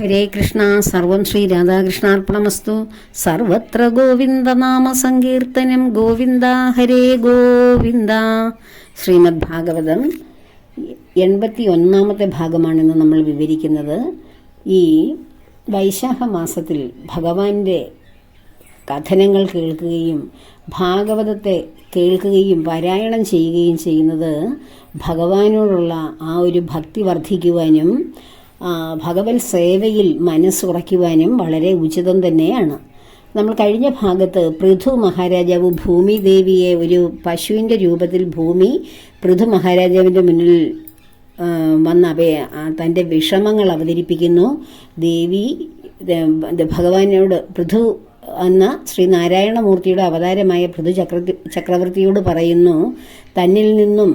ഹരേ കൃഷ്ണ സർവം ശ്രീ രാധാകൃഷ്ണാർപ്പണമസ്തു. സർവത്ര ഗോവിന്ദനാമ സങ്കീർത്തനം. ഗോവിന്ദ ഹരേ ഗോവിന്ദ. ശ്രീമദ് ഭാഗവതം എൺപത്തി ഒന്നാമത്തെ ഭാഗമാണെന്ന് നമ്മൾ വിവരിക്കുന്നത്. ഈ വൈശാഖ മാസത്തിൽ ഭഗവാന്റെ കഥനങ്ങൾ കേൾക്കുകയും ഭാഗവതത്തെ കേൾക്കുകയും പാരായണം ചെയ്യുകയും ചെയ്യുന്നത് ഭഗവാനോടുള്ള ആ ഒരു ഭക്തി വർദ്ധിക്കുവാനും ഭഗവത് സേവയിൽ മനസ്സുറയ്ക്കുവാനും വളരെ ഉചിതം തന്നെയാണ്. നമ്മൾ കഴിഞ്ഞ ഭാഗത്ത് പൃഥു മഹാരാജാവ് ഭൂമി ദേവിയെ ഒരു പശുവിന്റെ രൂപത്തിൽ ഭൂമി പൃഥു മഹാരാജാവിന്റെ മുന്നിൽ വന്ന അപയ തന്റെ വിഷമങ്ങൾ അവതരിപ്പിക്കുന്നു. ദേവി ഭഗവാനോട് പൃഥു എന്ന ശ്രീ നാരായണമൂർത്തിയുടെ അവതാരമായ പൃഥു ചക്ര ചക്രവർത്തിയോട് പറയുന്നു തന്നിൽ നിന്നും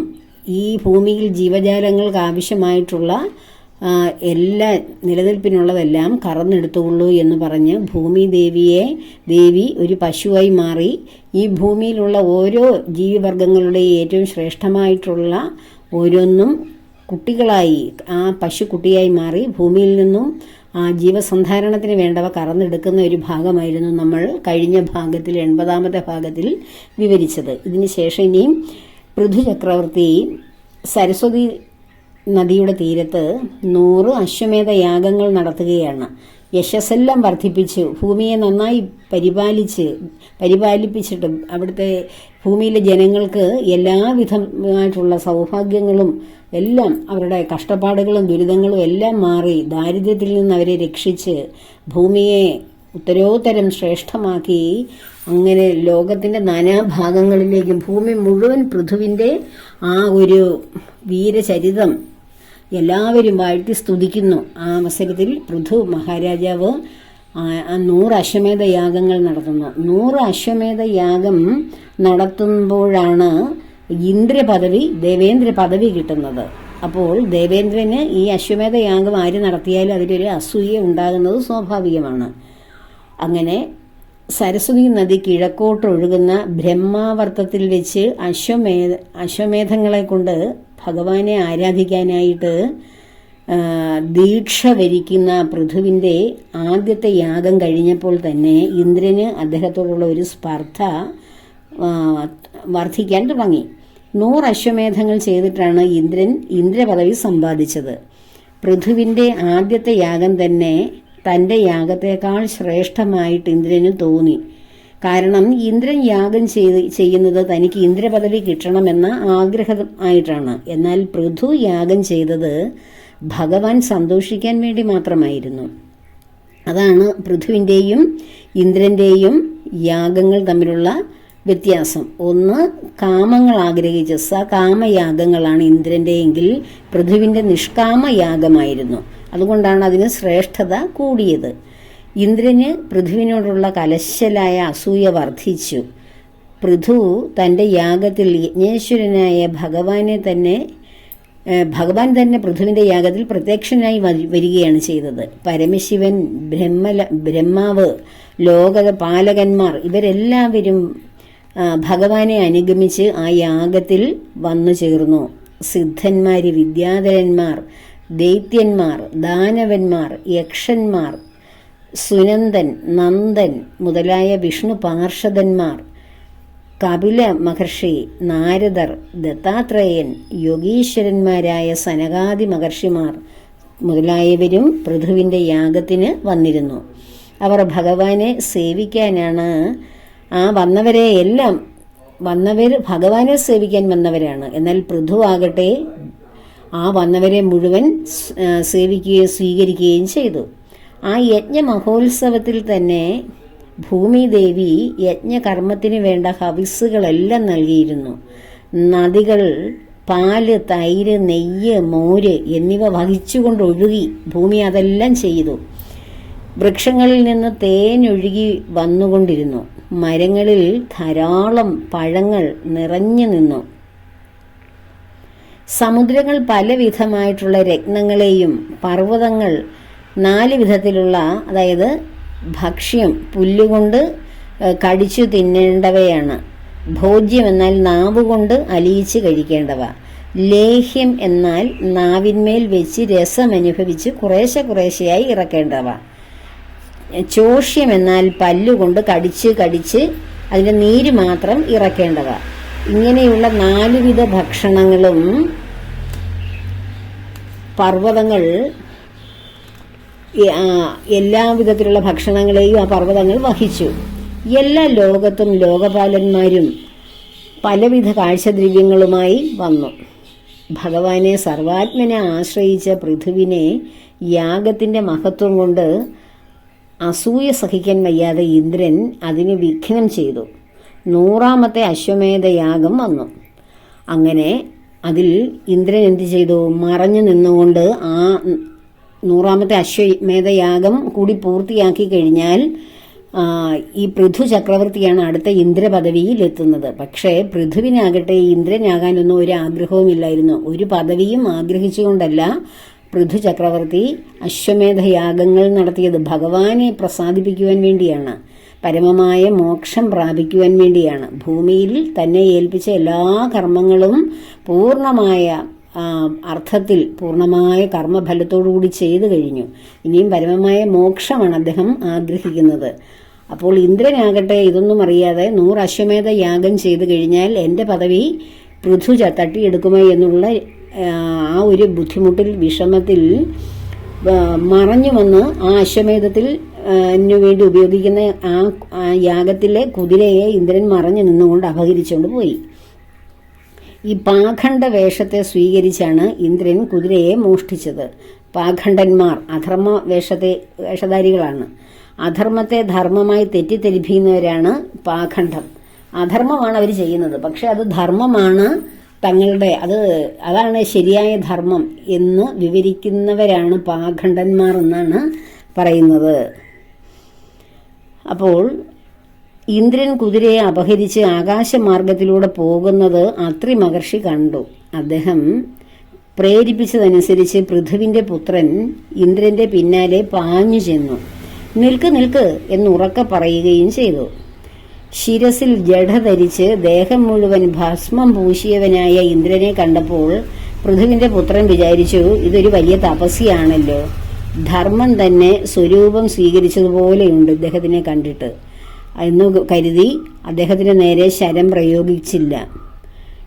ഈ ഭൂമിയിൽ ജീവജാലങ്ങൾക്ക് ആവശ്യമായിട്ടുള്ള എല്ലാ നിലനിൽപ്പിനുള്ളതെല്ലാം കറന്നെടുത്തുകൊള്ളൂ എന്ന് പറഞ്ഞ് ഭൂമി ദേവിയെ ദേവി ഒരു പശുവായി മാറി. ഈ ഭൂമിയിലുള്ള ഓരോ ജീവിവർഗങ്ങളുടെയും ഏറ്റവും ശ്രേഷ്ഠമായിട്ടുള്ള ഓരോന്നും കുട്ടികളായി ആ പശു കുട്ടിയായി മാറി. ഭൂമിയിൽ നിന്നും ആ ജീവസന്ധാരണത്തിന് വേണ്ടവ കറന്നെടുക്കുന്ന ഒരു ഭാഗമായിരുന്നു നമ്മൾ കഴിഞ്ഞ ഭാഗത്തിൽ എൺപതാമത്തെ ഭാഗത്തിൽ വിവരിച്ചത്. ഇതിന് ശേഷം ഇനിയും പൃഥു ചക്രവർത്തി സരസ്വതി നദിയുടെ തീരത്ത് നൂറ് അശ്വമേധ യാഗങ്ങൾ നടത്തുകയാണ്. യശസ്സെല്ലാം വർദ്ധിപ്പിച്ച് ഭൂമിയെ നന്നായി പരിപാലിച്ച് പരിപാലിപ്പിച്ചിട്ട് അവിടുത്തെ ഭൂമിയിലെ ജനങ്ങൾക്ക് എല്ലാവിധമായിട്ടുള്ള സൗഭാഗ്യങ്ങളും എല്ലാം അവരുടെ കഷ്ടപ്പാടുകളും ദുരിതങ്ങളും എല്ലാം മാറി ദാരിദ്ര്യത്തിൽ നിന്ന് അവരെ രക്ഷിച്ച് ഭൂമിയെ ഉത്തരോത്തരം ശ്രേഷ്ഠമാക്കി. അങ്ങനെ ലോകത്തിന്റെ നാനാഭാഗങ്ങളിലേക്കും ഭൂമി മുഴുവൻ പൃഥുവിന്റെ ആ ഒരു വീരചരിതം എല്ലാവരും വാഴ്ത്തി സ്തുതിക്കുന്നു. ആ അവസരത്തിൽ പൃഥു മഹാരാജാവ് നൂറ് അശ്വമേധ യാഗങ്ങൾ നടത്തുന്നു. നൂറ് അശ്വമേധ യാഗം നടത്തുമ്പോഴാണ് ഇന്ദ്ര പദവി ദേവേന്ദ്ര പദവി കിട്ടുന്നത്. അപ്പോൾ ദേവേന്ദ്രന് ഈ അശ്വമേധ യാഗം ആര് നടത്തിയാലും അതിലൊരു അസൂയ ഉണ്ടാകുന്നത് സ്വാഭാവികമാണ്. അങ്ങനെ സരസ്വതി നദി കിഴക്കോട്ട് ഒഴുകുന്ന ബ്രഹ്മാവർത്തത്തിൽ വെച്ച് അശ്വമേധ അശ്വമേധങ്ങളെ കൊണ്ട് ഭഗവാനെ ആരാധിക്കാനായിട്ട് ദീക്ഷ വരിക്കുന്ന പൃഥുവിന്റെ ആദ്യത്തെ യാഗം കഴിഞ്ഞപ്പോൾ തന്നെ ഇന്ദ്രന് അദ്ദേഹത്തോടുള്ള ഒരു സ്പർദ്ധ വർദ്ധിക്കാൻ തുടങ്ങി. നൂറ് അശ്വമേധങ്ങൾ ചെയ്തിട്ടാണ് ഇന്ദ്രൻ ഇന്ദ്രപദവി സമ്പാദിച്ചത്. പൃഥുവിന്റെ ആദ്യത്തെ യാഗം തന്നെ തന്റെ യാഗത്തേക്കാൾ ശ്രേഷ്ഠമായിട്ട് ഇന്ദ്രന് തോന്നി. കാരണം ഇന്ദ്രൻ യാഗം ചെയ്ത് ചെയ്യുന്നത് തനിക്ക് ഇന്ദ്രപദവി കിട്ടണമെന്ന ആഗ്രഹം ആയിട്ടാണ്. എന്നാൽ പൃഥു യാഗം ചെയ്തത് ഭഗവാൻ സന്തോഷിക്കാൻ വേണ്ടി മാത്രമായിരുന്നു. അതാണ് പൃഥുവിന്റെയും ഇന്ദ്രന്റെയും യാഗങ്ങൾ തമ്മിലുള്ള വ്യത്യാസം. ഒന്ന് കാമങ്ങൾ ആഗ്രഹിച്ച സ കാമയാഗങ്ങളാണ് ഇന്ദ്രന്റെ എങ്കിൽ പൃഥുവിന്റെ നിഷ്കാമ യാഗമായിരുന്നു അതുകൊണ്ടാണ് അതിന് ശ്രേഷ്ഠത കൂടിയത്. ഇന്ദ്രന് പൃഥുവിനോടുള്ള കലശലായ അസൂയ വർദ്ധിച്ചു. പൃഥു തന്റെ യാഗത്തിൽ യജ്ഞേശ്വരനായ ഭഗവാനെ തന്നെ ഭഗവാൻ തന്നെ പൃഥുവിന്റെ യാഗത്തിൽ പ്രത്യക്ഷനായി വരികയാണ് ചെയ്തത്. പരമശിവൻ ബ്രഹ്മല ബ്രഹ്മാവ് ലോക പാലകന്മാർ ഇവരെല്ലാവരും ഭഗവാനെ അനുഗമിച്ച് ആ യാഗത്തിൽ വന്നു ചേർന്നു. സിദ്ധന്മാർ വിദ്യാധരന്മാർ ദൈത്യന്മാർ ദാനവന്മാർ യക്ഷന്മാർ സുനന്ദൻ നന്ദൻ മുതലായ വിഷ്ണു പാർഷദന്മാർ കപില മഹർഷി നാരദർ ദത്താത്രേയൻ യോഗീശ്വരന്മാരായ സനകാദി മഹർഷിമാർ മുതലായവരും പൃഥുവിന്റെ യാഗത്തിന് വന്നിരുന്നു. അവർ ഭഗവാനെ സേവിക്കാനാണ്. ആ വന്നവരെ എല്ലാം വന്നവർ ഭഗവാനെ സേവിക്കാൻ വന്നവരാണ്. എന്നാൽ പൃഥു ആകട്ടെ ആ വന്നവരെ മുഴുവൻ സേവിക്കുകയും സ്വീകരിക്കുകയും ചെയ്തു. ആ യജ്ഞ മഹോത്സവത്തിൽ തന്നെ ഭൂമിദേവി യജ്ഞകർമ്മത്തിന് വേണ്ട ഹവിസ്സുകളെല്ലാം നൽകിയിരുന്നു. നദികൾ പാൽ തൈര് നെയ്യ് മോര് എന്നിവ വഹിച്ചുകൊണ്ട് ഒഴുകി ഭൂമി അതെല്ലാം ചെയ്തു. വൃക്ഷങ്ങളിൽ നിന്ന് തേനൊഴുകി വന്നുകൊണ്ടിരുന്നു. മരങ്ങളിൽ ധാരാളം പഴങ്ങൾ നിറഞ്ഞു നിന്നു. സമുദ്രങ്ങൾ പലവിധമായിട്ടുള്ള രത്നങ്ങളെയും പർവതങ്ങൾ നാല് വിധത്തിലുള്ള അതായത് ഭക്ഷ്യം പുല്ലുകൊണ്ട് കടിച്ചു തിന്നേണ്ടവയാണ്. ഭോജ്യം എന്നാൽ നാവുകൊണ്ട് അലിയിച്ച് കഴിക്കേണ്ടവ. ലേഹ്യം എന്നാൽ നാവിന്മേൽ വെച്ച് രസം അനുഭവിച്ച് കുറേശ്ശെ കുറേശ്ശെയായി ഇറക്കേണ്ടവ. ചോഷ്യം എന്നാൽ പല്ലുകൊണ്ട് കടിച്ച് കടിച്ച് അതിന്റെ നീര് മാത്രം ഇറക്കേണ്ടവ. ഇങ്ങനെയുള്ള നാലുവിധ ഭക്ഷണങ്ങളും പർവതങ്ങൾ എല്ലാ വിധത്തിലുള്ള ഭക്ഷണങ്ങളെയും ആ പർവതങ്ങൾ വഹിച്ചു. എല്ലാ ലോകത്തും ലോകപാലന്മാരും പലവിധ കാഴ്ചദ്രവ്യങ്ങളുമായി വന്നു. ഭഗവാനെ സർവാത്മനെ ആശ്രയിച്ച പൃഥുവിനെ യാഗത്തിന്റെ മഹത്വം കൊണ്ട് അസൂയ സഹിക്കാൻ വയ്യാതെ ഇന്ദ്രൻ അതിന് വിഘ്നം ചെയ്തു. നൂറാമത്തെ അശ്വമേധയാഗം വന്നു. അങ്ങനെ അതിൽ ഇന്ദ്രൻ എന്ത് ചെയ്തു? മറഞ്ഞു നിന്നുകൊണ്ട് ആ നൂറാമത്തെ അശ്വമേധയാഗം കൂടി പൂർത്തിയാക്കി കഴിഞ്ഞാൽ ഈ പൃഥു ചക്രവർത്തിയാണ് അടുത്ത ഇന്ദ്രപദവിയിൽ എത്തുന്നത്. പക്ഷേ പൃഥുവിനാകട്ടെ ഇന്ദ്രനാകാനൊന്നും ഒരു ആഗ്രഹവുമില്ലായിരുന്നു ഒരു പദവിയും ആഗ്രഹിച്ചുകൊണ്ടല്ല പൃഥു ചക്രവർത്തി അശ്വമേധയാഗങ്ങൾ നടത്തിയത്. ഭഗവാനെ പ്രസാദിപ്പിക്കുവാൻ വേണ്ടിയാണ്. പരമമായ മോക്ഷം പ്രാപിക്കുവാൻ വേണ്ടിയാണ്. ഭൂമിയിൽ തന്നെ ഏൽപ്പിച്ച എല്ലാ കർമ്മങ്ങളും പൂർണമായ അർത്ഥത്തിൽ പൂർണമായ കർമ്മഫലത്തോടുകൂടി ചെയ്തു കഴിഞ്ഞു. ഇനിയും പരമമായ മോക്ഷമാണ് അദ്ദേഹം ആഗ്രഹിക്കുന്നത്. അപ്പോൾ ഇന്ദ്രനാകട്ടെ ഇതൊന്നും അറിയാതെ നൂറ് അശ്വമേധ യാഗം ചെയ്തു കഴിഞ്ഞാൽ എന്റെ പദവി പൃഥു ച- തട്ടിയെടുക്കുമോ എന്നുള്ള ആ, ഒരു ബുദ്ധിമുട്ടിൽ വിഷമത്തിൽ മറഞ്ഞു വന്ന് ആ അശ്വമേധത്തിൽ വേണ്ടി ഉപയോഗിക്കുന്ന ആ യാഗത്തിലെ കുതിരയെ ഇന്ദ്രൻ മറഞ്ഞു നിന്നുകൊണ്ട് അപഹരിച്ചുകൊണ്ട് പോയി. ഈ പാഖണ്ഡ വേഷത്തെ സ്വീകരിച്ചാണ് ഇന്ദ്രൻ കുതിരയെ മോഷ്ടിച്ചത്. പാഖണ്ഡന്മാർ അധർമ്മ വേഷത്തെ വേഷധാരികളാണ്. അധർമ്മത്തെ ധർമ്മമായി തെറ്റിദ്ധരിപ്പിക്കുന്നവരാണ് പാഖണ്ഡം. അധർമ്മമാണ് അവർ ചെയ്യുന്നത്. പക്ഷെ അത് ധർമ്മമാണ് തങ്ങളുടെ അത് അതാണ് ശരിയായ ധർമ്മം എന്ന് വിവരിക്കുന്നവരാണ് പാഖണ്ഡന്മാർ എന്നാണ് പറയുന്നത്. അപ്പോൾ ഇന്ദ്രൻ കുതിരയെ അപഹരിച്ച് ആകാശമാർഗത്തിലൂടെ പോകുന്നത് അത്രി മഹർഷി കണ്ടു. അദ്ദേഹം പ്രേരിപ്പിച്ചതനുസരിച്ച് പൃഥുവിന്റെ പുത്രൻ ഇന്ദ്രന്റെ പിന്നാലെ പാഞ്ഞു ചെന്നു നിൽക്ക് നിൽക്ക് എന്നുറക്കെ പറയുകയും ചെയ്തു. ശിരസിൽ ജഡ ധരിച്ച് ദേഹം മുഴുവൻ ഭസ്മം പൂശിയവനായ ഇന്ദ്രനെ കണ്ടപ്പോൾ പൃഥുവിന്റെ പുത്രൻ വിചാരിച്ചു ഇതൊരു വലിയ തപസ്യാണല്ലോ ധർമ്മം തന്നെ സ്വരൂപം സ്വീകരിച്ചതുപോലെയുണ്ട് ഇദ്ദേഹത്തിനെ കണ്ടിട്ട്. എന്ന് കരുതി അദ്ദേഹത്തിന് നേരെ ശരം പ്രയോഗിച്ചില്ല.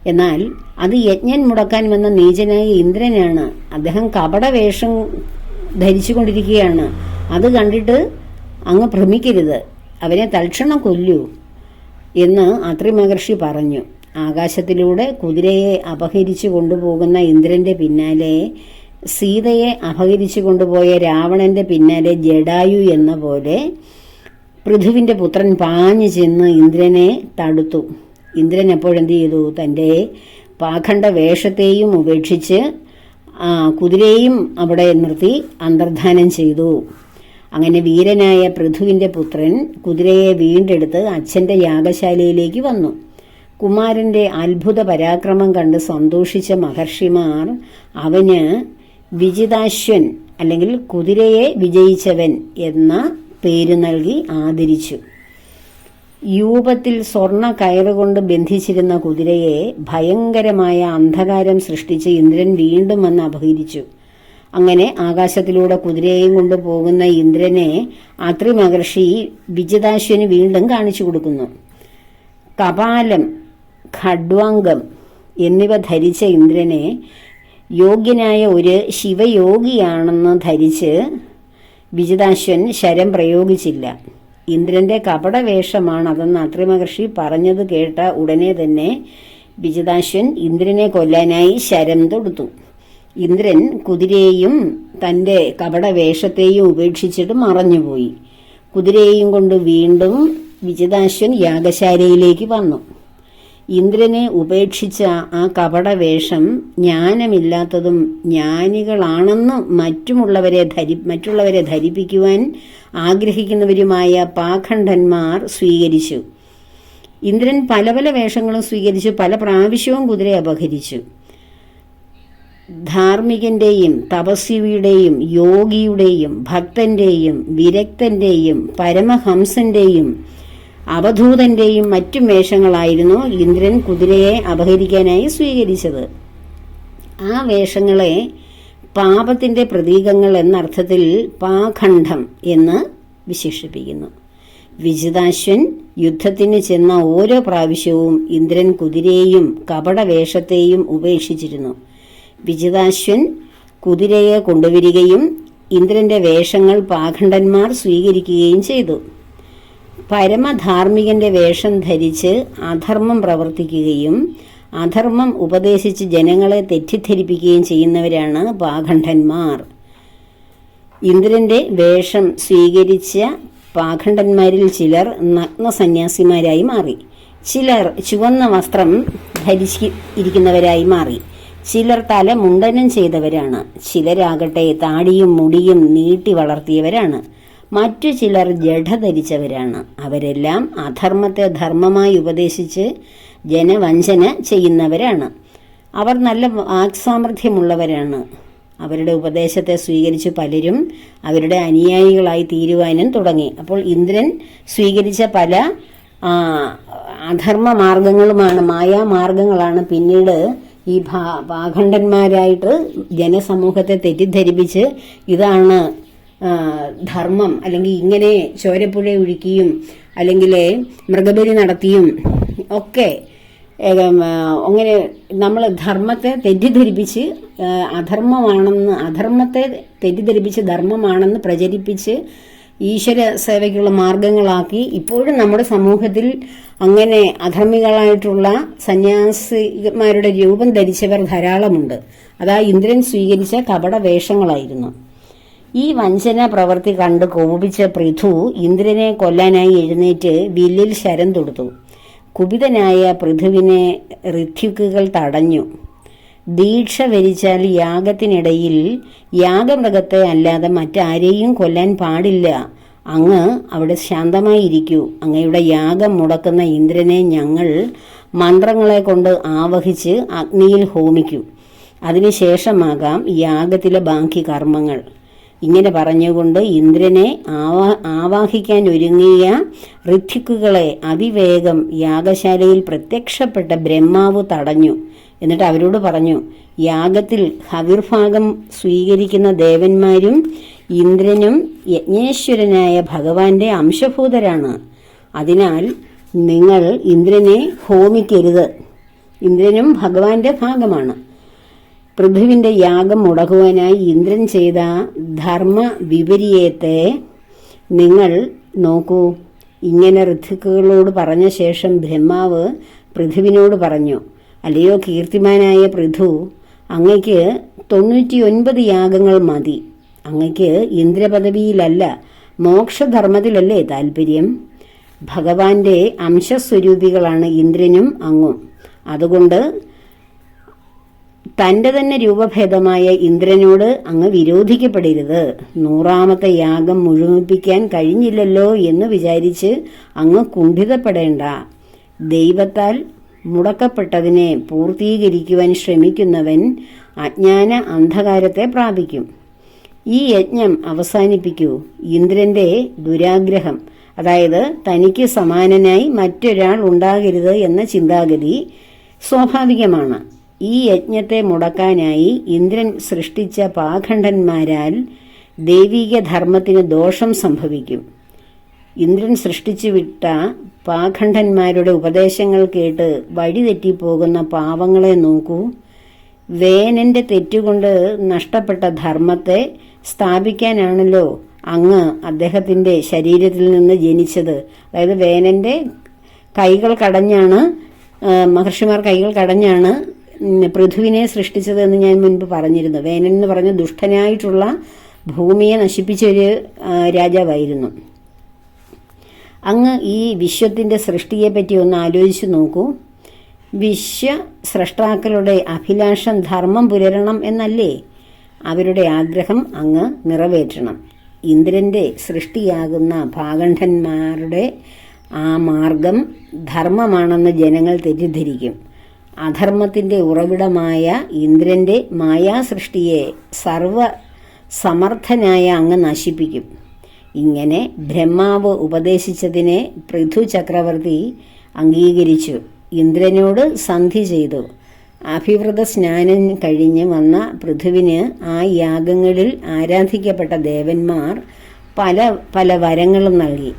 എന്നാൽ അത് യജ്ഞൻ മുടക്കാൻ വന്ന നീചനായ ഇന്ദ്രനാണ്. അദ്ദേഹം കപടവേഷം ധരിച്ചുകൊണ്ടിരിക്കുകയാണ്. അത് കണ്ടിട്ട് അങ്ങ് ഭ്രമിക്കരുത്. അവനെ തൽക്ഷണം കൊല്ലൂ. എന്ന് അത്രി മഹർഷി പറഞ്ഞു. ആകാശത്തിലൂടെ കുതിരയെ അപഹരിച്ചു കൊണ്ടുപോകുന്ന ഇന്ദ്രന്റെ പിന്നാലെ സീതയെ അപഹരിച്ചു കൊണ്ടുപോയ രാവണന്റെ പിന്നാലെ ജഡായു എന്ന പോലെ പൃഥുവിന്റെ പുത്രൻ പാഞ്ഞു ചെന്ന് ഇന്ദ്രനെ തടുത്തു. ഇന്ദ്രൻ എപ്പോഴെന്ത് ചെയ്തു? തന്റെ പാഖണ്ഡ വേഷത്തെയും ഉപേക്ഷിച്ച് കുതിരയും അവിടെ നിർത്തി അന്തർധാനം ചെയ്തു. അങ്ങനെ വീരനായ പൃഥുവിന്റെ പുത്രൻ കുതിരയെ വീണ്ടെടുത്ത് അച്ഛന്റെ യാഗശാലയിലേക്ക് വന്നു. കുമാരന്റെ അത്ഭുത പരാക്രമം കണ്ട് സന്തോഷിച്ച മഹർഷിമാർ അവന് വിജിതാശ്വൻ അല്ലെങ്കിൽ കുതിരയെ വിജയിച്ചവൻ എന്ന പേര് നൽകി ആദരിച്ചു. യൂപത്തിൽ സ്വർണ കയറുകൊണ്ട് ബന്ധിച്ചിരുന്ന കുതിരയെ ഭയങ്കരമായ അന്ധകാരം സൃഷ്ടിച്ച് ഇന്ദ്രൻ വീണ്ടും വന്ന് അപഹരിച്ചു. അങ്ങനെ ആകാശത്തിലൂടെ കുതിരയെയും കൊണ്ട് പോകുന്ന ഇന്ദ്രനെ അത്രി മഹർഷി വിജിതാശ്വന് വീണ്ടും കാണിച്ചു കൊടുക്കുന്നു. കപാലം ഖഡ്വാംഗം എന്നിവ ധരിച്ച ഇന്ദ്രനെ യോഗ്യനായ ഒരു ശിവയോഗിയാണെന്ന് ധരിച്ച് വിജിതാശ്വൻ ശരം പ്രയോഗിച്ചില്ല. ഇന്ദ്രന്റെ കപടവേഷമാണ് അതെന്ന് അത്രി മഹർഷി പറഞ്ഞത് കേട്ട ഉടനെ തന്നെ വിജിതാശ്വൻ ഇന്ദ്രനെ കൊല്ലാനായി ശരം തൊടുത്തു. ഇന്ദ്രൻ കുതിരയെയും തന്റെ കപടവേഷത്തെയും ഉപേക്ഷിച്ചിട്ട് മറഞ്ഞുപോയി. കുതിരയെയും കൊണ്ട് വീണ്ടും വിജിതാശ്വൻ യാഗശാലയിലേക്ക് വന്നു. ഇന്ദ്രനെ ഉപേക്ഷിച്ച ആ കപടവേഷം ജ്ഞാനമില്ലാത്തതും ജ്ഞാനികളാണെന്ന് മറ്റുമുള്ളവരെ ധരി മറ്റുള്ളവരെ ധരിപ്പിക്കുവാൻ ആഗ്രഹിക്കുന്നവരുമായ പാഖണ്ഡന്മാർ സ്വീകരിച്ചു. ഇന്ദ്രൻ പല പല വേഷങ്ങളും സ്വീകരിച്ചു പല പ്രാവശ്യവും കുതിരയെ അപഹരിച്ചു. ധാർമ്മികന്റെയും തപസ്വിയുടെയും യോഗിയുടെയും ഭക്തന്റെയും വിരക്തന്റെയും പരമഹംസന്റെയും അവധൂതന്റെയും മറ്റു വേഷങ്ങളായിരുന്നു ഇന്ദ്രൻ കുതിരയെ അപഹരിക്കാനായി സ്വീകരിച്ചത്. ആ വേഷങ്ങളെ പാപത്തിന്റെ പ്രതീകങ്ങൾ എന്നർത്ഥത്തിൽ പാഖണ്ഡം എന്ന് വിശേഷിപ്പിക്കുന്നു. വിജിതാശ്വൻ യുദ്ധത്തിന് ചെന്ന ഓരോ പ്രാവശ്യവും ഇന്ദ്രൻ കുതിരയെയും കപടവേഷത്തെയും ഉപേക്ഷിച്ചിരുന്നു. വിജിതാശ്വൻ കുതിരയെ കൊണ്ടുവരികയും ഇന്ദ്രന്റെ വേഷങ്ങൾ പാഖണ്ഡന്മാർ സ്വീകരിക്കുകയും ചെയ്തു. പരമധാർമ്മികന്റെ വേഷം ധരിച്ച് അധർമ്മം പ്രവർത്തിക്കുകയും അധർമ്മം ഉപദേശിച്ച് ജനങ്ങളെ തെറ്റിദ്ധരിപ്പിക്കുകയും ചെയ്യുന്നവരാണ് പാഖണ്ഡന്മാർ. ഇന്ദ്രന്റെ വേഷം സ്വീകരിച്ച പാഖണ്ഡന്മാരിൽ ചിലർ നഗ്ന സന്യാസിമാരായി മാറി. ചിലർ ചുവന്ന വസ്ത്രം ധരിച്ചിരിക്കുന്നവരായി മാറി. ചിലർ തല മുണ്ടനം ചെയ്തവരാണ്. ചിലരാകട്ടെ താടിയും മുടിയും നീട്ടി വളർത്തിയവരാണ്. മറ്റു ചിലർ ജഡ ധരിച്ചവരാണ്. അവരെല്ലാം അധർമ്മത്തെ ധർമ്മമായി ഉപദേശിച്ച് ജനവഞ്ചന ചെയ്യുന്നവരാണ്. അവർ നല്ല വാക്സാമർഥ്യമുള്ളവരാണ്. അവരുടെ ഉപദേശത്തെ സ്വീകരിച്ച് പലരും അവരുടെ അനുയായികളായി തീരുവാനും തുടങ്ങി. അപ്പോൾ ഇന്ദ്രൻ സ്വീകരിച്ച പല അധർമ്മ മാർഗങ്ങളുമാണ് മായാമാർഗങ്ങളാണ് പിന്നീട് ഈ ഭാ പാഖണ്ഡന്മാരായിട്ട് ജനസമൂഹത്തെ തെറ്റിദ്ധരിപ്പിച്ച് ഇതാണ് ധർമ്മം. അല്ലെങ്കിൽ ഇങ്ങനെ ചോരപ്പുഴ ഒഴുക്കിയും അല്ലെങ്കിൽ മൃഗബലി നടത്തിയും ഒക്കെ അങ്ങനെ നമ്മൾ ധർമ്മത്തെ തെറ്റിദ്ധരിപ്പിച്ച് അധർമ്മമാണെന്ന് അധർമ്മത്തെ തെറ്റിദ്ധരിപ്പിച്ച് ധർമ്മമാണെന്ന് പ്രചരിപ്പിച്ച് ഈശ്വര സേവയ്ക്കുള്ള മാർഗങ്ങളാക്കി ഇപ്പോഴും നമ്മുടെ സമൂഹത്തിൽ അങ്ങനെ അധർമ്മികളായിട്ടുള്ള സന്യാസിമാരുടെ രൂപം ധരിച്ചവർ ധാരാളമുണ്ട്. അതാ ഇന്ദ്രൻ സ്വീകരിച്ച കപട വേഷങ്ങളായിരുന്നു. ഈ വഞ്ചന പ്രവൃത്തി കണ്ട് കോപിച്ച പൃഥു ഇന്ദ്രനെ കൊല്ലാനായി എഴുന്നേറ്റ് വില്ലിൽ ശരം തൊടുത്തു. കുപിതനായ പൃഥുവിനെ ഋത്വിക്കുകൾ തടഞ്ഞു. ദീക്ഷ വരിച്ചാൽ യാഗത്തിനിടയിൽ യാഗമൃഗത്തെ അല്ലാതെ മറ്റാരെയും കൊല്ലാൻ പാടില്ല. അങ്ങ് അവിടെ ശാന്തമായിരിക്കൂ. അങ്ങയുടെ യാഗം മുടക്കുന്ന ഇന്ദ്രനെ ഞങ്ങൾ മന്ത്രങ്ങളെ കൊണ്ട് ആവഹിച്ച് അഗ്നിയിൽ ഹോമിക്കും. അതിനുശേഷമാകാം യാഗത്തിലെ ബാക്കി കർമ്മങ്ങൾ. ഇങ്ങനെ പറഞ്ഞുകൊണ്ട് ഇന്ദ്രനെ ആവാ ആവാഹിക്കാൻ ഒരുങ്ങിയ ഋഥിക്കുകളെ അതിവേഗം യാഗശാലയിൽ പ്രത്യക്ഷപ്പെട്ട ബ്രഹ്മാവ് തടഞ്ഞു. എന്നിട്ട് അവരോട് പറഞ്ഞു യാഗത്തിൽ ഹവിർഭാഗം സ്വീകരിക്കുന്ന ദേവന്മാരും ഇന്ദ്രനും യജ്ഞേശ്വരനായ ഭഗവാന്റെ അംശഭൂതരാണ്. അതിനാൽ നിങ്ങൾ ഇന്ദ്രനെ ഹോമിക്കരുത്. ഇന്ദ്രനും ഭഗവാന്റെ ഭാഗമാണ്. പൃഥുവിന്റെ യാഗം മുടക്കുവാനായി ഇന്ദ്രൻ ചെയ്ത ധർമ്മ വിപരീയത്തെ നിങ്ങൾ നോക്കൂ. ഇങ്ങനെ ഋഥുക്കളോട് പറഞ്ഞ ശേഷം ബ്രഹ്മാവ് പൃഥുവിനോട് പറഞ്ഞു അല്ലയോ കീർത്തിമാനായ പൃഥു അങ്ങയ്ക്ക് തൊണ്ണൂറ്റിയൊൻപത് യാഗങ്ങൾ മതി. അങ്ങയ്ക്ക് ഇന്ദ്രപദവിയിലല്ല മോക്ഷധർമ്മത്തിലല്ലേ താല്പര്യം ഭഗവാന്റെ അംശസ്വരൂപികളാണ് ഇന്ദ്രനും അങ്ങും. അതുകൊണ്ട് തന്റെ തന്നെ രൂപഭേദമായ ഇന്ദ്രനോട് അങ്ങ് വിരോധിക്കപ്പെടരുത്. നൂറാമത്തെ യാഗം മുഴുമിപ്പിക്കാൻ കഴിഞ്ഞില്ലല്ലോ എന്ന് വിചാരിച്ച് അങ്ങ് കുണ്ഠിതപ്പെടേണ്ട. ദൈവത്താൽ മുടക്കപ്പെട്ടതിനെ പൂർത്തീകരിക്കുവാൻ ശ്രമിക്കുന്നവൻ അജ്ഞാന അന്ധകാരത്തെ പ്രാപിക്കും. ഈ യജ്ഞം അവസാനിപ്പിക്കൂ. ഇന്ദ്രന്റെ ദുരാഗ്രഹം അതായത് തനിക്ക് സമാനനായി മറ്റൊരാൾ ഉണ്ടാകരുത് എന്ന ചിന്താഗതി സ്വാഭാവികമാണ്. ഈ യജ്ഞത്തെ മുടക്കാനായി ഇന്ദ്രൻ സൃഷ്ടിച്ച പാഖണ്ഡന്മാരാൽ ദൈവിക ധർമ്മത്തിന് ദോഷം സംഭവിക്കും. ഇന്ദ്രൻ സൃഷ്ടിച്ചു വിട്ട പാഖണ്ഡന്മാരുടെ ഉപദേശങ്ങൾ കേട്ട് വഴിതെറ്റിപ്പോകുന്ന പാവങ്ങളെ നോക്കൂ. വേനന്റെ തെറ്റുകൊണ്ട് നഷ്ടപ്പെട്ട ധർമ്മത്തെ സ്ഥാപിക്കാനാണല്ലോ അങ്ങ് അദ്ദേഹത്തിന്റെ ശരീരത്തിൽ നിന്ന് ജനിച്ചത്. അതായത് വേനന്റെ കൈകൾ കടഞ്ഞാണ് മഹർഷിമാർ കൈകൾ കടഞ്ഞാണ് പൃഥുവിനെ സൃഷ്ടിച്ചത് എന്ന് ഞാൻ മുൻപ് പറഞ്ഞിരുന്നു. വേനൻ എന്ന് പറഞ്ഞ ദുഷ്ടനായിട്ടുള്ള ഭൂമിയെ നശിപ്പിച്ചൊരു രാജാവായിരുന്നു. അങ്ങ് ഈ വിശ്വത്തിന്റെ സൃഷ്ടിയെപ്പറ്റി ഒന്ന് ആലോചിച്ച് നോക്കൂ. വിശ്വ സൃഷ്ടാക്കളുടെ അഭിലാഷം ധർമ്മം പുലരണം എന്നല്ലേ? അവരുടെ ആഗ്രഹം അങ്ങ് നിറവേറ്റണം. ഇന്ദ്രന്റെ സൃഷ്ടിയാകുന്ന ഭാഗണ്ഠന്മാരുടെ ആ മാർഗം ധർമ്മമാണെന്ന് ജനങ്ങൾ തെറ്റിദ്ധരിക്കും. അധർമ്മത്തിന്റെ ഉറവിടമായ ഇന്ദ്രന്റെ മായാസൃഷ്ടിയെ സർവ സമർത്ഥനായ അങ്ങ് നശിപ്പിക്കും. ഇങ്ങനെ ബ്രഹ്മാവ് ഉപദേശിച്ചതിനെ പൃഥു ചക്രവർത്തി അംഗീകരിച്ചു. ഇന്ദ്രനോട് സന്ധി ചെയ്തു. അഭിവൃത സ്നാനം കഴിഞ്ഞ് വന്ന പൃഥുവിന് ആ യാഗങ്ങളിൽ ആരാധിക്കപ്പെട്ട ദേവന്മാർ പല പല വരങ്ങളും നൽകി.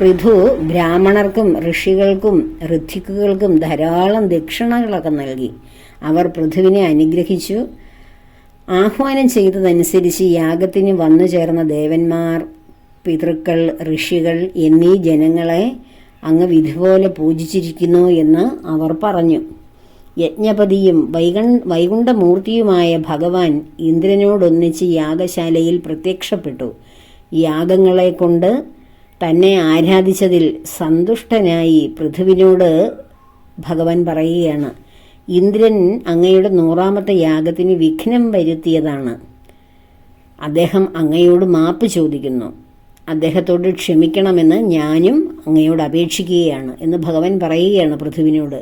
പൃഥു ബ്രാഹ്മണർക്കും ഋഷികൾക്കും ഋത്വിക്കുകൾക്കും ധാരാളം ദക്ഷിണകളൊക്കെ നൽകി. അവർ പൃഥുവിനെ അനുഗ്രഹിച്ചു. ആഹ്വാനം ചെയ്തതനുസരിച്ച് യാഗത്തിന് വന്നു ചേർന്ന ദേവന്മാർ പിതൃക്കൾ ഋഷികൾ എന്നീ ജനങ്ങളെ അങ്ങ് വിധിപോലെ പൂജിച്ചിരിക്കുന്നു എന്ന് അവർ പറഞ്ഞു. യജ്ഞപതിയും വൈകൺ വൈകുണ്ഠമൂർത്തിയുമായ ഭഗവാൻ ഇന്ദ്രനോടൊന്നിച്ച് യാഗശാലയിൽ പ്രത്യക്ഷപ്പെട്ടു. യാഗങ്ങളെ കൊണ്ട് തന്നെ ആരാധിച്ചതിൽ സന്തുഷ്ടനായി പൃഥുവിനോട് ഭഗവാൻ പറയുകയാണ് ഇന്ദ്രൻ അങ്ങയുടെ നൂറാമത്തെ യാഗത്തിന് വിഘ്നം വരുത്തിയതാണ്. അദ്ദേഹം അങ്ങയോട് മാപ്പ് ചോദിക്കുന്നു. അദ്ദേഹത്തോട് ക്ഷമിക്കണമെന്ന് ഞാനും അങ്ങയോട് അപേക്ഷിക്കുകയാണ് എന്ന് ഭഗവാൻ പറയുകയാണ് പൃഥുവിനോട്.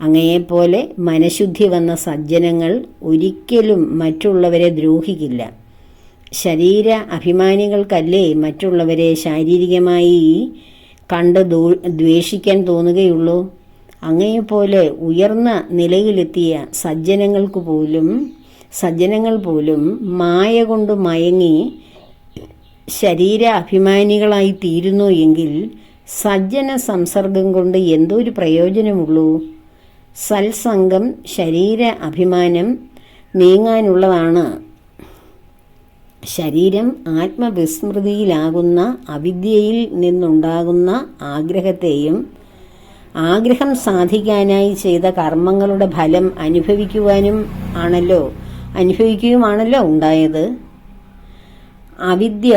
അങ്ങയെപ്പോലെ മനഃശുദ്ധി വന്ന സജ്ജനങ്ങൾ ഒരിക്കലും മറ്റുള്ളവരെ ദ്രോഹിക്കില്ല. ശരീര അഭിമാനികൾക്കല്ലേ മറ്റുള്ളവരെ ശാരീരികമായി കണ്ട് ദ്വേഷിക്കാൻ തോന്നുകയുള്ളൂ? അങ്ങയെപ്പോലെ ഉയർന്ന നിലയിലെത്തിയ സജ്ജനങ്ങൾക്ക് പോലും സജ്ജനങ്ങൾ പോലും മായ കൊണ്ട് മയങ്ങി ശരീര അഭിമാനികളായി തീരുന്നു എങ്കിൽ സജ്ജന സംസർഗം കൊണ്ട് എന്തൊരു പ്രയോജനമുള്ളൂ? സൽസംഗം ശരീര അഭിമാനം നീങ്ങാനുള്ളതാണ്. ശരീരം ആത്മവിസ്മൃതിയിലാകുന്ന അവിദ്യയിൽ നിന്നുണ്ടാകുന്ന ആഗ്രഹത്തെയും ആഗ്രഹം സാധിക്കാനായി ചെയ്ത കർമ്മങ്ങളുടെ ഫലം അനുഭവിക്കുവാനും ആണല്ലോ അനുഭവിക്കുകയുമാണല്ലോ ഉണ്ടായത്. അവിദ്യ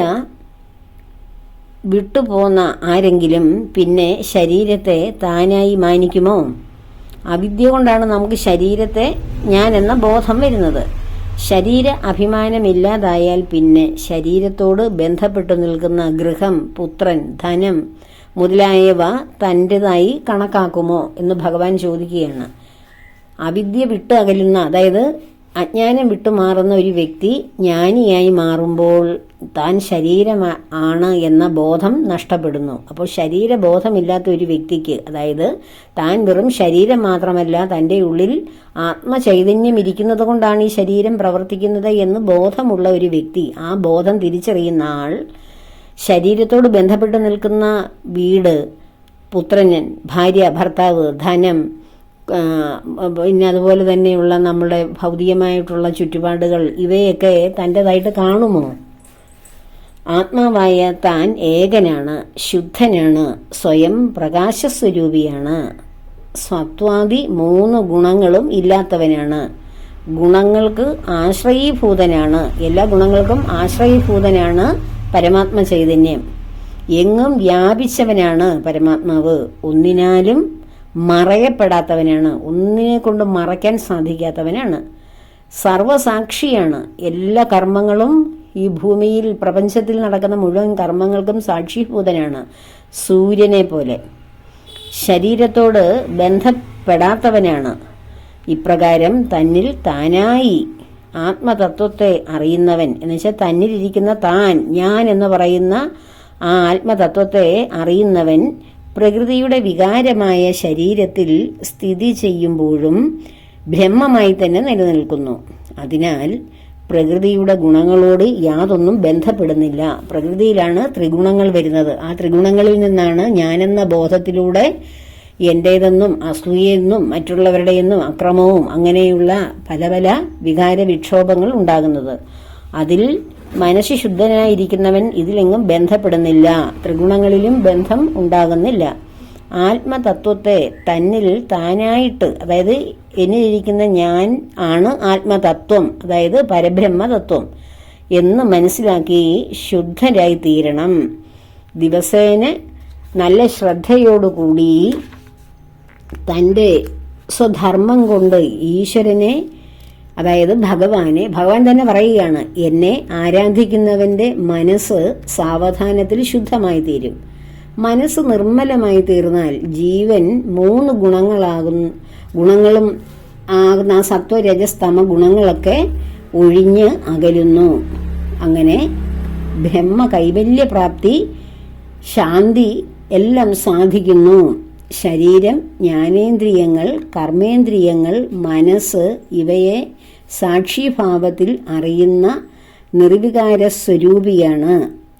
വിട്ടുപോന്ന ആരെങ്കിലും പിന്നെ ശരീരത്തെ താനായി മാനിക്കുമോ? അവിദ്യ കൊണ്ടാണ് നമുക്ക് ശരീരത്തെ ഞാൻ എന്ന ബോധം വരുന്നത്. ശരീര അഭിമാനമില്ലാതായാൽ പിന്നെ ശരീരത്തോട് ബന്ധപ്പെട്ടു നിൽക്കുന്ന ഗൃഹം പുത്രൻ ധനം മുതലായവ തന്റെതായി കണക്കാക്കുമോ എന്ന് ഭഗവാൻ ചോദിക്കുകയാണ്. അവിദ്യ വിട്ട് അകലുന്ന അതായത് അജ്ഞാനം വിട്ടുമാറുന്ന ഒരു വ്യക്തി ജ്ഞാനിയായി മാറുമ്പോൾ താൻ ശരീരം ആണ് എന്ന ബോധം നഷ്ടപ്പെടുന്നു. അപ്പോൾ ശരീരബോധമില്ലാത്ത ഒരു വ്യക്തിക്ക് അതായത് താൻ വെറും ശരീരം മാത്രമല്ല തന്റെ ഉള്ളിൽ ആത്മചൈതന്യം ഇരിക്കുന്നത് കൊണ്ടാണ് ഈ ശരീരം പ്രവർത്തിക്കുന്നത് എന്ന് ബോധമുള്ള ഒരു വ്യക്തി ആ ബോധം തിരിച്ചറിയുന്ന ആൾ ശരീരത്തോട് ബന്ധപ്പെട്ട് നിൽക്കുന്ന വീട് പുത്രനൻ ഭാര്യ ഭർത്താവ് ധനം പിന്നെ അതുപോലെ തന്നെയുള്ള നമ്മുടെ ഭൗതികമായിട്ടുള്ള ചുറ്റുപാടുകൾ ഇവയൊക്കെ തന്റെതായിട്ട് കാണുമോ? ആത്മാവായ താൻ ഏകനാണ് ശുദ്ധനാണ് സ്വയം പ്രകാശസ്വരൂപിയാണ്. സ്വത്വാദി മൂന്ന് ഗുണങ്ങളും ഇല്ലാത്തവനാണ്. ഗുണങ്ങൾക്ക് ആശ്രയീഭൂതനാണ്. എല്ലാ ഗുണങ്ങൾക്കും ആശ്രയീഭൂതനാണ് പരമാത്മ ചൈതന്യം. എങ്ങും വ്യാപിച്ചവനാണ് പരമാത്മാവ്. ഒന്നിനാലും മറയപ്പെടാത്തവനാണ്. ഒന്നിനെ കൊണ്ട് മറയ്ക്കാൻ സാധിക്കാത്തവനാണ്. സർവസാക്ഷിയാണ് എല്ലാ കർമ്മങ്ങളും ഈ ഭൂമിയിൽ പ്രപഞ്ചത്തിൽ നടക്കുന്ന മുഴുവൻ കർമ്മങ്ങൾക്കും സാക്ഷിഭൂതനാണ് സൂര്യനെ പോലെ. ശരീരത്തോട് ബന്ധപ്പെടാത്തവനാണ്. ഇപ്രകാരം തന്നിൽ താനായി ആത്മതത്വത്തെ അറിയുന്നവൻ. എന്നുവെച്ചാൽ തന്നിലിരിക്കുന്ന താൻ ഞാൻ എന്ന് പറയുന്ന ആ ആത്മതത്വത്തെ അറിയുന്നവൻ പ്രകൃതിയുടെ വികാരമായ ശരീരത്തിൽ സ്ഥിതി ചെയ്യുമ്പോഴും ബ്രഹ്മമായി തന്നെ നിലനിൽക്കുന്നു. അതിനാൽ പ്രകൃതിയുടെ ഗുണങ്ങളോട് യാതൊന്നും ബന്ധപ്പെടുന്നില്ല. പ്രകൃതിയിലാണ് ത്രിഗുണങ്ങൾ വരുന്നത്. ആ ത്രിഗുണങ്ങളിൽ നിന്നാണ് ഞാനെന്ന ബോധത്തിലൂടെ എന്റേതെന്നും അസൂയെന്നും മറ്റുള്ളവരുടെയെന്നും അക്രമവും അങ്ങനെയുള്ള പല പല വികാര വിക്ഷോഭങ്ങൾ ഉണ്ടാകുന്നത്. അതിൽ മനസ്സ് ശുദ്ധനായിരിക്കുന്നവൻ ഇതിലെങ്ങും ബന്ധപ്പെടുന്നില്ല. ത്രിഗുണങ്ങളിലും ബന്ധം ഉണ്ടാകുന്നില്ല. ആത്മതത്വത്തെ തന്നിൽ താനായിട്ട് അതായത് എന്നിലിരിക്കുന്ന ഞാൻ ആണ് ആത്മതത്വം അതായത് പരബ്രഹ്മതത്വം എന്ന് മനസ്സിലാക്കി ശുദ്ധരായി തീരണം. ദിവസേന നല്ല ശ്രദ്ധയോടുകൂടി തന്റെ സ്വധർമ്മം കൊണ്ട് ഈശ്വരനെ അതായത് ഭഗവാനെ ഭഗവാൻ തന്നെ പറയുകയാണ് എന്നെ ആരാധിക്കുന്നവന്റെ മനസ്സ് സാവധാനത്തിൽ ശുദ്ധമായി തീരും. മനസ്സ് നിർമ്മലമായി തീർന്നാൽ ജീവൻ മൂന്ന് ഗുണങ്ങളാകുന്ന ഗുണങ്ങളും ആകുന്ന ആ സത്വരജസ്തമ ഗുണങ്ങളൊക്കെ ഒഴിഞ്ഞ് അകലുന്നു. അങ്ങനെ ബ്രഹ്മ കൈവല്യപ്രാപ്തി ശാന്തി എല്ലാം സാധിക്കുന്നു. ശരീരം ജ്ഞാനേന്ദ്രിയങ്ങൾ കർമ്മേന്ദ്രിയങ്ങൾ മനസ്സ് ഇവയെ സാക്ഷിഭാവത്തിൽ അറിയുന്ന നിർവികാര സ്വരൂപിയാണ്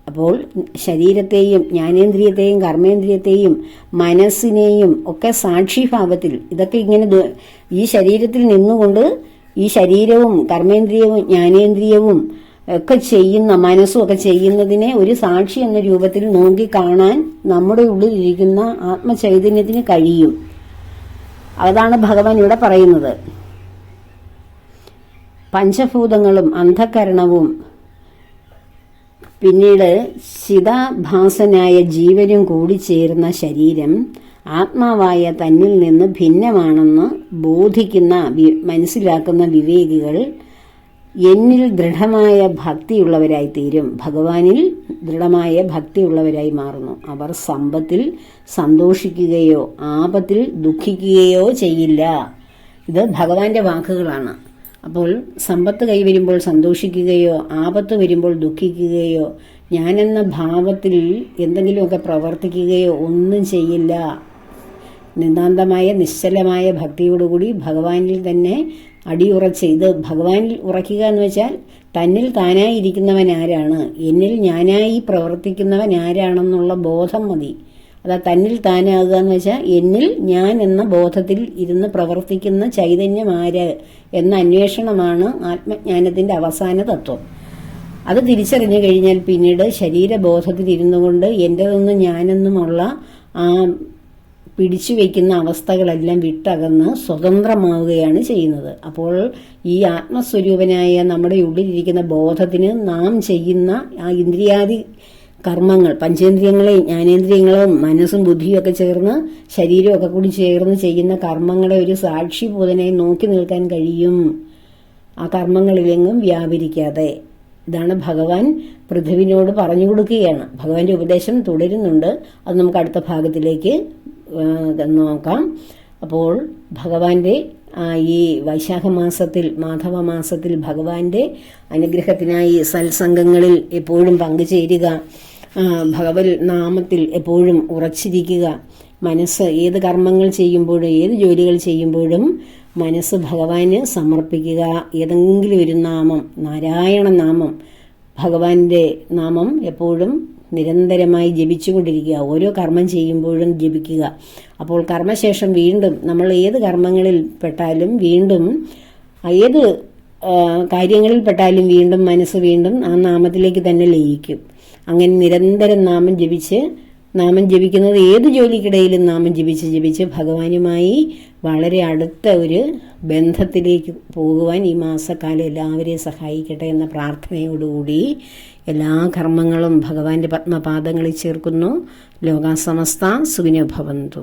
അപ്പോൾ ശരീരത്തെയും ജ്ഞാനേന്ദ്രിയത്തെയും കർമ്മേന്ദ്രിയത്തെയും മനസ്സിനെയും ഒക്കെ സാക്ഷിഭാവത്തിൽ ഇതൊക്കെ ഇങ്ങനെ ഈ ശരീരത്തിൽ നിന്നുകൊണ്ട് ഈ ശരീരവും കർമ്മേന്ദ്രിയവും ജ്ഞാനേന്ദ്രിയവും ഒക്കെ ചെയ്യുന്ന മനസ്സും ഒക്കെ ചെയ്യുന്നതിനെ ഒരു സാക്ഷി എന്ന രൂപത്തിൽ നോക്കി കാണാൻ നമ്മുടെ ഉള്ളിൽ ഉള്ളിലിരിക്കുന്ന ആത്മചൈതന്യത്തിന് കഴിയും. അതാണ് ഭഗവാൻ ഇവിടെ പറയുന്നത്. പഞ്ചഭൂതങ്ങളും അന്ധകരണവും പിന്നീട് ചിതാഭാസനായ ജീവനും കൂടി ചേർന്ന ശരീരം ആത്മാവായ തന്നിൽ നിന്ന് ഭിന്നമാണെന്ന് ബോധിക്കുന്ന മനസ്സിലാക്കുന്ന വിവേകികൾ എന്നിൽ ദൃഢമായ ഭക്തിയുള്ളവരായി തീരും ഭഗവാനിൽ ദൃഢമായ ഭക്തിയുള്ളവരായി മാറുന്നു. അവർ സമ്പത്തിൽ സന്തോഷിക്കുകയോ ആപത്തിൽ ദുഃഖിക്കുകയോ ചെയ്യില്ല. ഇത് ഭഗവാന്റെ വാക്കുകളാണ്. അപ്പോൾ സമ്പത്ത് കൈവരുമ്പോൾ സന്തോഷിക്കുകയോ ആപത്ത് വരുമ്പോൾ ദുഃഖിക്കുകയോ ഞാനെന്ന ഭാവത്തിൽ എന്തെങ്കിലുമൊക്കെ പ്രവർത്തിക്കുകയോ ഒന്നും ചെയ്യില്ല. നിതാന്തമായ നിശ്ചലമായ ഭക്തിയോടുകൂടി ഭഗവാനിൽ തന്നെ അടിയുറച്ച് ഇത് ഭഗവാനിൽ ഉറയ്ക്കുക എന്ന് വെച്ചാൽ തന്നിൽ താനായി ഇരിക്കുന്നവൻ ആരാണ് എന്നിൽ ഞാനായി പ്രവർത്തിക്കുന്നവൻ ആരാണെന്നുള്ള ബോധം മതി. അതാ തന്നിൽ താനാകുക എന്ന് വെച്ചാൽ എന്നിൽ ഞാൻ എന്ന ബോധത്തിൽ ഇരുന്ന് പ്രവർത്തിക്കുന്ന ചൈതന്യം ആര് എന്ന അന്വേഷണമാണ് ആത്മജ്ഞാനത്തിന്റെ അവസാന തത്വം. അത് തിരിച്ചറിഞ്ഞു കഴിഞ്ഞാൽ പിന്നീട് ശരീരബോധത്തിൽ ഇരുന്നു കൊണ്ട് എന്റെതെന്നും ഞാനെന്നുമുള്ള ആ പിടിച്ചു വയ്ക്കുന്ന അവസ്ഥകളെല്ലാം വിട്ടകന്ന് സ്വതന്ത്രമാവുകയാണ് ചെയ്യുന്നത്. അപ്പോൾ ഈ ആത്മസ്വരൂപനായ നമ്മുടെ ഉള്ളിലിരിക്കുന്ന ബോധത്തിന് നാം ചെയ്യുന്ന ആ ഇന്ദ്രിയാദി കർമ്മങ്ങൾ പഞ്ചേന്ദ്രിയങ്ങളെയും ജ്ഞാനേന്ദ്രിയങ്ങളും മനസ്സും ബുദ്ധിയും ഒക്കെ ചേർന്ന് ശരീരവും ഒക്കെ കൂടി ചേർന്ന് ചെയ്യുന്ന കർമ്മങ്ങളെ ഒരു സാക്ഷി സാക്ഷിഭൂതനായി നോക്കി നിൽക്കാൻ കഴിയും. ആ കർമ്മങ്ങളിലെങ്ങും വ്യാപരിക്കാതെ. ഇതാണ് ഭഗവാൻ പൃഥ്വിനോട് പറഞ്ഞു കൊടുക്കുകയാണ്. ഭഗവാന്റെ ഉപദേശം തുടരുന്നുണ്ട്. അത് നമുക്ക് അടുത്ത ഭാഗത്തിലേക്ക് നോക്കാം. അപ്പോൾ ഭഗവാന്റെ ഈ വൈശാഖ മാസത്തിൽ മാധവ മാസത്തിൽ ഭഗവാന്റെ അനുഗ്രഹത്തിനായി സത്സംഗങ്ങളിൽ എപ്പോഴും പങ്കുചേരുക. ഭഗവത് നാമത്തിൽ എപ്പോഴും ഉറച്ചിരിക്കുക. മനസ്സ് ഏത് കർമ്മങ്ങൾ ചെയ്യുമ്പോഴും ഏത് ജോലികൾ ചെയ്യുമ്പോഴും മനസ്സ് ഭഗവാന് സമർപ്പിക്കുക. ഏതെങ്കിലും ഒരു നാമം നാരായണ നാമം ഭഗവാന്റെ നാമം എപ്പോഴും നിരന്തരമായി ജപിച്ചുകൊണ്ടിരിക്കുക. ഓരോ കർമ്മം ചെയ്യുമ്പോഴും ജപിക്കുക. അപ്പോൾ കർമ്മശേഷം വീണ്ടും നമ്മൾ ഏത് കർമ്മങ്ങളിൽ പെട്ടാലും വീണ്ടും ഏത് കാര്യങ്ങളിൽ പെട്ടാലും വീണ്ടും മനസ്സ് വീണ്ടും ആ നാമത്തിലേക്ക് തന്നെ ലയിക്കും. അങ്ങനെ നിരന്തരം നാമം ജപിച്ച് നാമം ജപിക്കുന്നത് ഏത് ജോലിക്കിടയിലും നാമം ജപിച്ച് ജപിച്ച് ഭഗവാനുമായി വളരെ അടുത്ത ഒരു ബന്ധത്തിലേക്ക് പോകുവാൻ ഈ മാസക്കാലം എല്ലാവരെയും സഹായിക്കട്ടെ എന്ന പ്രാർത്ഥനയോടുകൂടി എല്ലാ കർമ്മങ്ങളും ഭഗവാന്റെ പത്മപാദങ്ങളിൽ ചേർക്കുന്നു. ലോകാസമസ്ത സുഖിനോ ഭവന്തു.